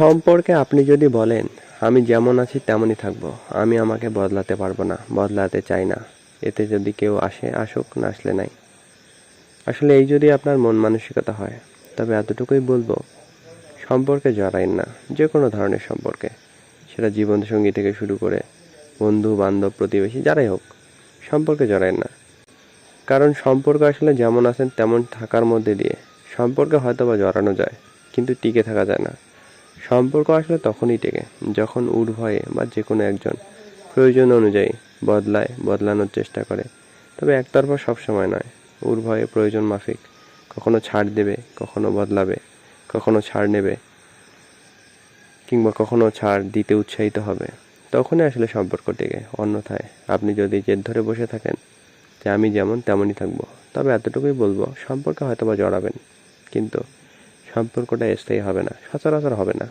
সম্পর্কে আপনি যদি বলেন, আমি যেমন আছি তেমনই থাকব। আমি আমাকে বদলাতে পারব না, বদলাতে চাই না। এতে যদি কেউ আসে, আসুক, না আসলে নাই। আসলে এই যদি আপনার মন মানসিকতা হয়, তবে এতটুকুই বলব, সম্পর্কে জড়াইন না যে কোনো ধরনের সম্পর্কে। সেটা জীবনসঙ্গী থেকে শুরু করে বন্ধু, বান্ধব, প্রতিবেশী, যারাই হোক, সম্পর্কে জড়াইন না। কারণ সম্পর্ক আসলে যেমন আছেন, তেমন থাকার মধ্যে দিয়ে সম্পর্কে হয়তো বা জড়ানো যায়, কিন্তু টিকে থাকা যায় না। সম্পর্ক আসলে তখনই টেকে, যখন উর্ভয়ে বা যে কোনো একজন প্রয়োজন অনুযায়ী বদলায়, বদলানোর চেষ্টা করে। তবে একতরফা সবসময় নয়। উর্ভয়ে প্রয়োজন মাফিক, কখনো ছাড় দেবে, কখনো বদলাবে, কখনো ছাড় নেবে, কিংবা কখনো ছাড় দিতে উৎসাহিত হবে। তখনই আসলে সম্পর্ক টেকে। অন্যথায় আপনি যদি জেদ ধরে বসে থাকেন যে আমি যেমন তেমনই থাকব, তবে এতটুকুই বলব, সম্পর্কে হয়তো বা জড়াবেন। কিন্তু সম্পর্কটা স্থায়ী হবে না সচরাচর হবে না।